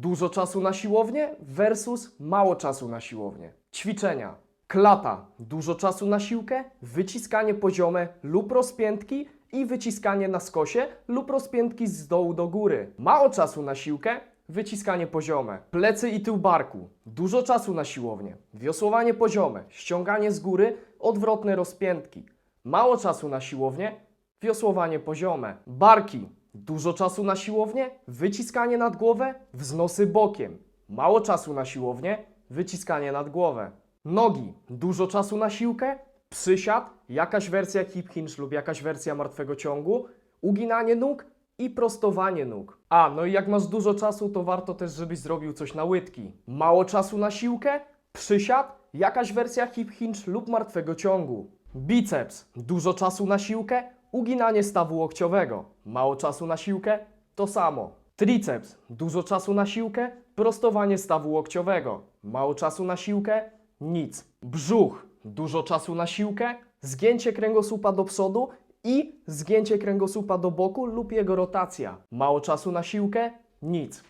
dużo czasu na siłownię versus mało czasu na siłownię. Ćwiczenia. Klata, dużo czasu na siłkę, wyciskanie poziome lub rozpiętki i wyciskanie na skosie lub rozpiętki z dołu do góry. Mało czasu na siłkę, wyciskanie poziome. Plecy i tył barku, dużo czasu na siłownię. Wiosłowanie poziome, ściąganie z góry, odwrotne rozpiętki. Mało czasu na siłownię, wiosłowanie poziome. Barki, dużo czasu na siłownię, wyciskanie nad głowę, wznosy bokiem. Mało czasu na siłownię, wyciskanie nad głowę. Nogi, dużo czasu na siłkę, przysiad, jakaś wersja hip hinge lub jakaś wersja martwego ciągu, uginanie nóg i prostowanie nóg. A, no i jak masz dużo czasu, to warto też, żebyś zrobił coś na łydki. Mało czasu na siłkę, przysiad, jakaś wersja hip hinge lub martwego ciągu. Biceps, dużo czasu na siłkę, uginanie stawu łokciowego. Mało czasu na siłkę, to samo. Triceps, dużo czasu na siłkę, prostowanie stawu łokciowego. Mało czasu na siłkę, nic. Brzuch, dużo czasu na siłkę, zgięcie kręgosłupa do przodu i zgięcie kręgosłupa do boku lub jego rotacja. Mało czasu na siłkę, nic.